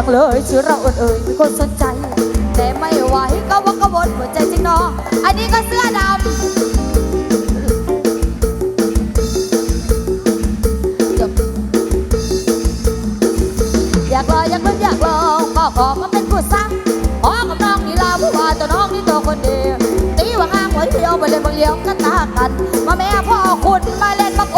จังเลยชื่อเราเอิญเอ่ยมีคนสนใจ แต่ไม่ไหวก็ว่ากระวนหัวใจจริงเนออันนี้ก็เสื้อดำอยากลองอยากลุ้นอยากลองก็ขอมาเป็นผู้สร้างขอกับน้องนี่ลาผู้ว่าตัวน้องนี่ตัวคนเดียวตีว่างามหัวเดียวไปเลยบางเลี้ยวกันตากัน มาแม่พ่อคุณมาเล่นบัก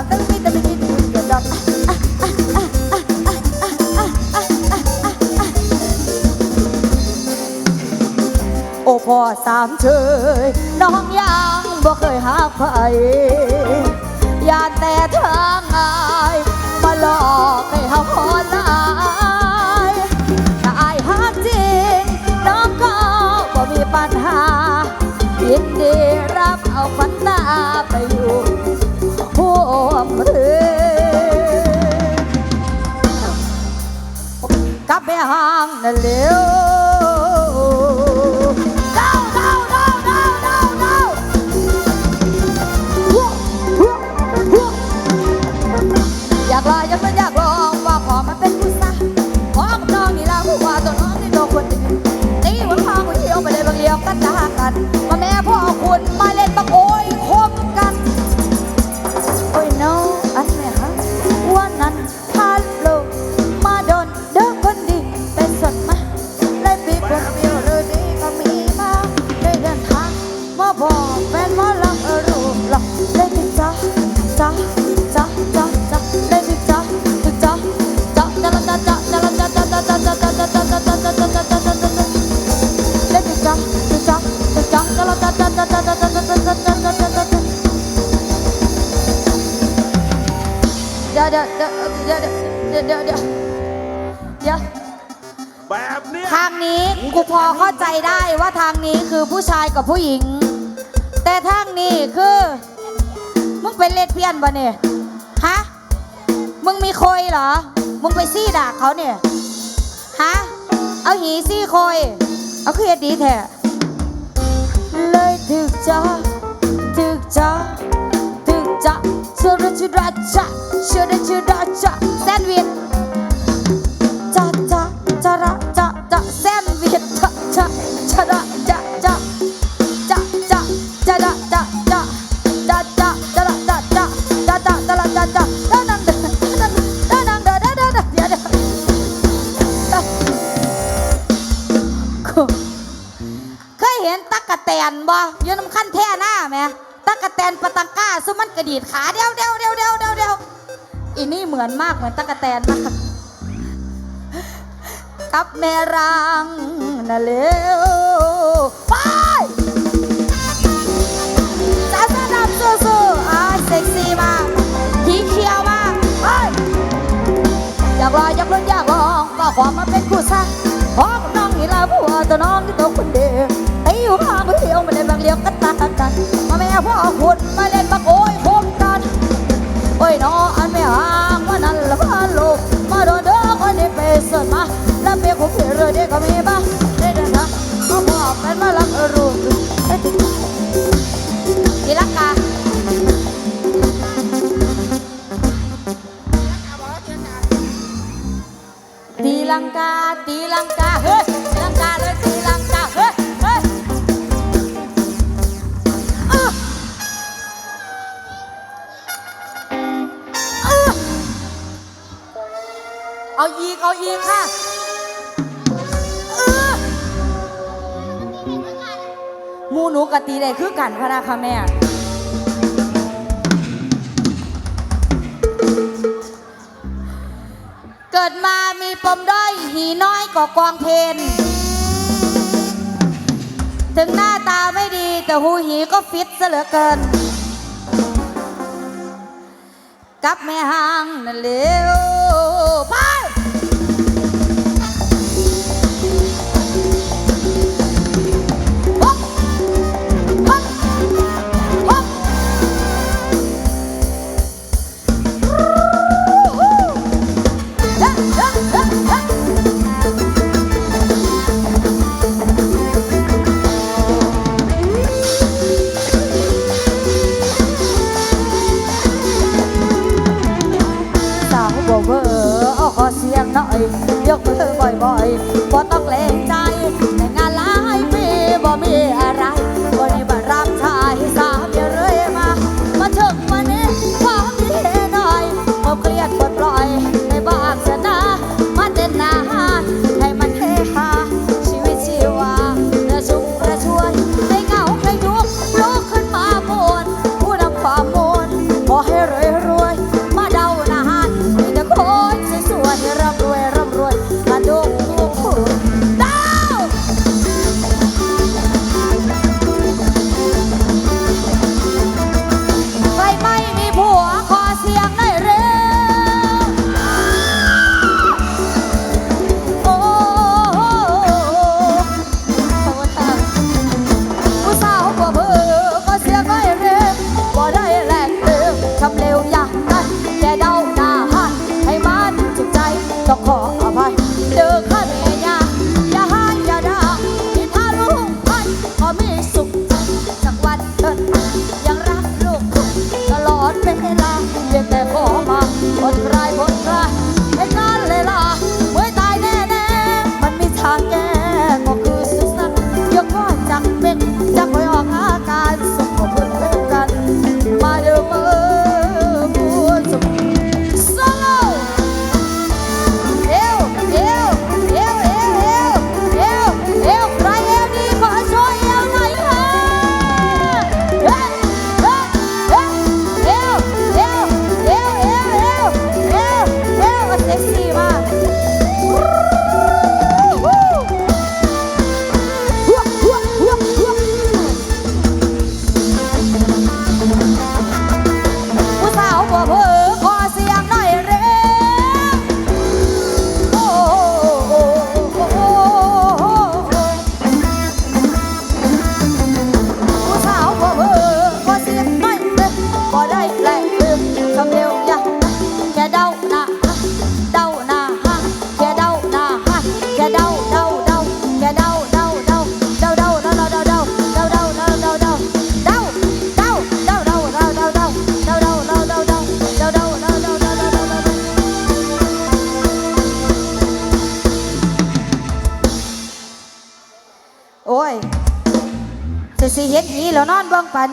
ามเชยน้องยังบ่เคยหาใครอย่าแต่ทางอายมาหลอกให้เฮาพอลายถ้าอายหาจริงน้องก็บ่มีปัญหายินดีรับเอาขวัญตาไปอยู่ห่วมเรือกับแม่ห้างนั่นเร็ว ทางนี้คือผู้ชายกับผู้หญิง แต่ทางนี้คือมึงเป็นเลดเพี้ยนปะเนี่ยฮะมึงมีโคยเหรอ มึงไปซี่ด่าเขาเนี่ยฮะเอาหีซี่โคยเอาเครียดดีแท้เลยถึกจ้าถึกจ้าถึกจ้าเชื่อรัชราชาเชื่อรัชราชาแซนด์วิช แตนบ่ยืนน้ำขั้นแท่หน้าไหมตั๊กแตนปะตังก้าซุมันกระดีดขาเดียวเดียวเดียวเดียวเดียวเดียวอีนี่เหมือนมากเหมือนตั๊กแตนมากกับแม่รังน่ะเร็วไปสาวสาวดำสู้ๆอ่าเซ็กซี่มากทีเขียวมากไปอยากลอยอยากลุ้นอยากลองก็ขอมาเป็นคู่สร้างขอกับน้องนี่ละผัวตัวน้องที่ตัวคนเดียวตีอยู่ข้างเดียวไม่ได้บาง เลี้ยงกันตากันมาแม่พ่อคุณมาเล่นมาโอยโคมกันโอ้ยน้ออันไม่ห่างว่านั้นละพาลูกมาโดนเด้อคนนี้ไปสดมาแล้วเปียกผมเปียเลยเด็กก็มีบ้า หนูกะตีได้คือกันพระนาคแม่ เกิดมามีปมด้อยหีน้อยก่อกองเพนถึงหน้าตาไม่ดีแต่หูหีก็ฟิตซะเหลือเกิน กับแม่หางนั่นเลวพ่อ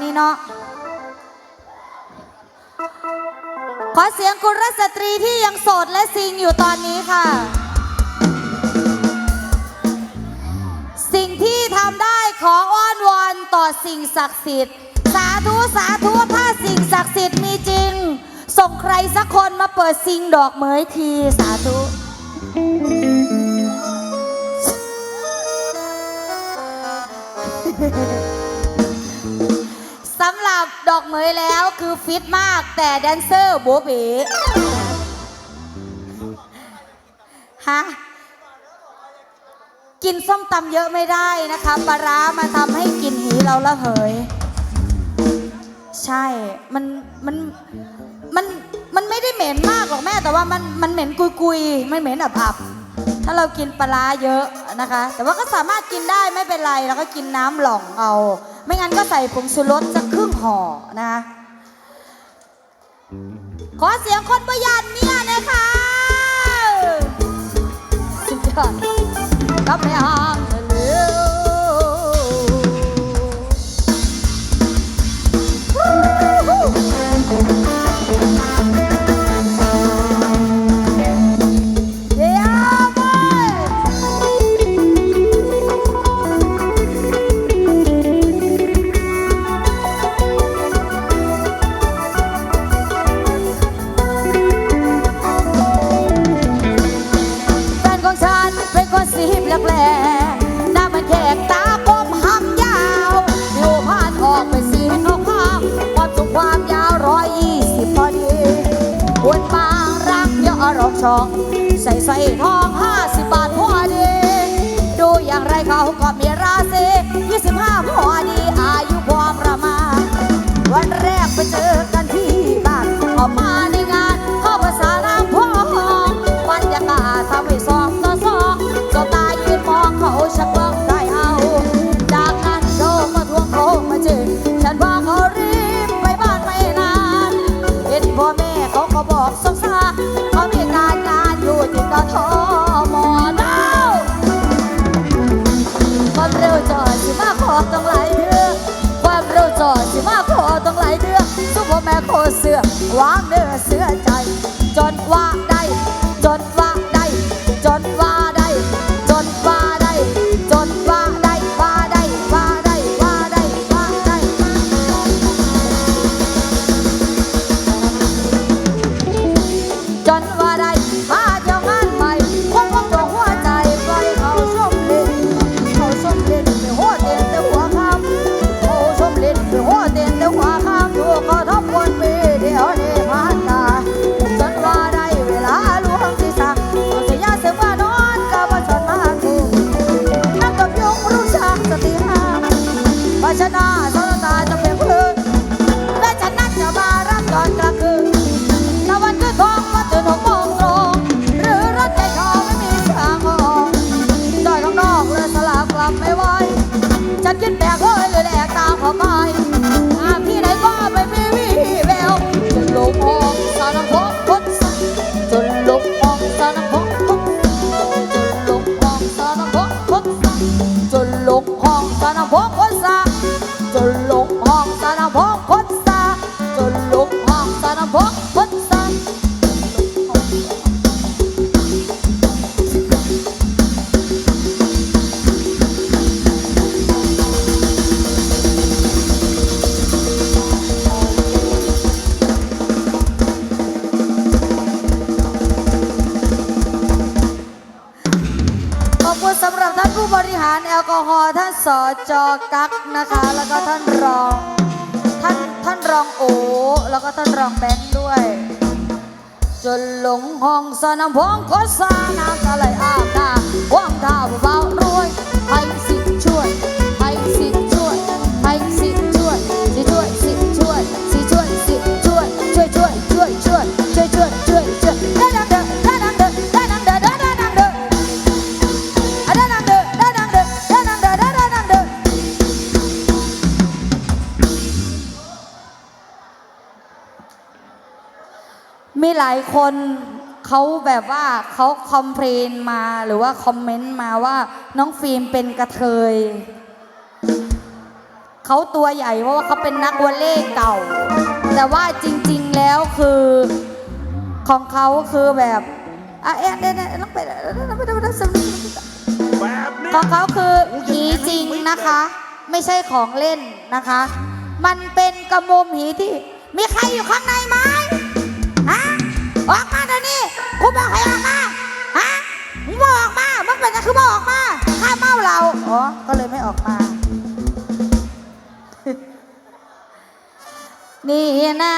นี้เนาะ ขอเสียงคุณรัสตรีที่ยังโสดและซิงอยู่ตอนนี้ค่ะ สิ่งที่ทำได้ขออ้อนวอนต่อสิ่งศักดิ์สิทธิ์ สาธุสาธุถ้าสิ่งศักดิ์สิทธิ์มีจริง ส่งใครสักคนมาเปิดซิงดอกเหมยทีสาธุ สำหรับดอกเหมยแล้วคือฟิตมากแต่แดนเซอร์โบเบ๋ฮะกินส้มตำเยอะไม่ได้นะคะปลาร้ามาทำให้กินหีเราละเหย ใช่ มัน มัน มัน มันไม่ได้เหม็นมากหรอกแม่ แต่ว่ามัน มันเหม็นกุยกุยๆไม่เหม็นอับอับๆถ้าเรากินปลาร้าเยอะนะคะ แต่ว่าก็สามารถกินได้ไม่เป็นไร แล้วก็กินน้ำหล่องเอา ไม่งั้นก็ใส่ผงชูรสสักครึ่งห่อนะ ขอเสียงคนประหยัดเมียนะคะสุดยอดก็ไม่ห่าง 从细细看看 แม่โคเสือวางเด้อเสือใจ จนว่าได้านแอลกอฮอล์ท่านสอจอกักนะคะ แล้วก็ท่านรอง ท่านท่านรองโอแล้วก็ท่านรองแบงค์ด้วย จนหลงห้องสนามพงโคสานามตะไหลอาบน้ำว่างท่าเบาๆ มีหลายคนเขาแบบว่าเขาคอมเพลนมาหรือว่าคอมเมนต์มาว่าน้องฟิล์มเป็นกระเทยเขาตัวใหญ่เพราะว่าเขาเป็นนักวอลเล่เก่า แต่ว่าจริง ๆแล้วคือของเขาคือแบบอ่เอ๊ะเนี่ยต้องไปต้องไปต้องไป็ดของเขาคือหีจริงนะคะ ไม่ใช่ของเล่นนะคะ มันเป็นกระมุมหีที่มีใครอยู่ข้างในไหม ออกมาเดี๋ยนี้กูบอกให้ออกมา ฮะมึงบอกออกมา มันเป็นอะไรคือบอกออกมาข้าเมาเรา อ๋อ ก็เลยไม่ออกมา นี่นะ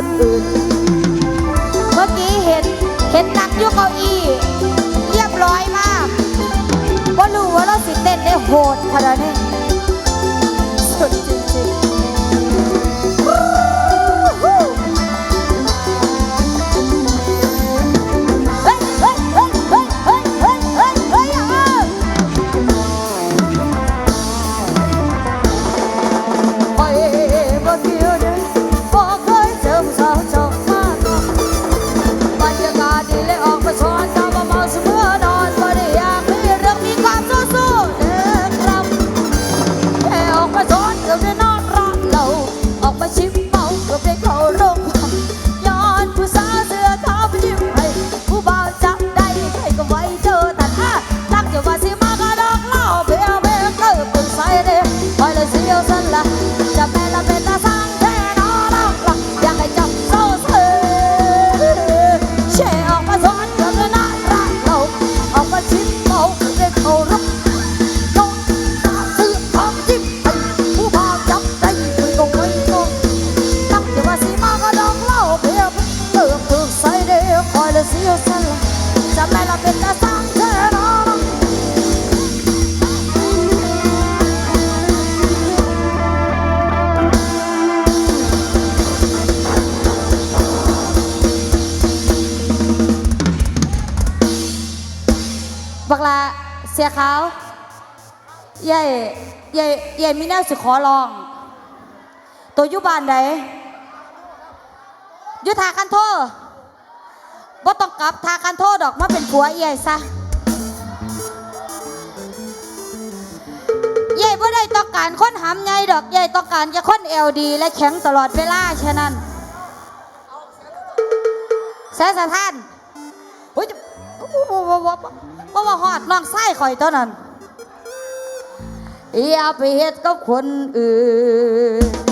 คนอื่น เมื่อกี้เห็นเห็นนักยกเก้าอี้เรียบร้อยมากว่ารู้ว่าเราสิเต้นได้โหดขนาดนี้ ยนมีแน่สิขอลอง ตัวยุบานไดยุทากันโทษว่าต้องกลับทากันโทษดอกมาเป็นผัวเอียซะเย่ว่ได้ต้องการค้นหำไงดอกเย่ต้องการจะค้นเอลดี และแข็งตลอดเวลาฉะนั้นแซนสะท่านโอ้ยบ่ว่บ่บ่บ่ฮอดน้องไส้ข่อยตัวนั้น อย่าไปเฮ็ดกับคนอื่น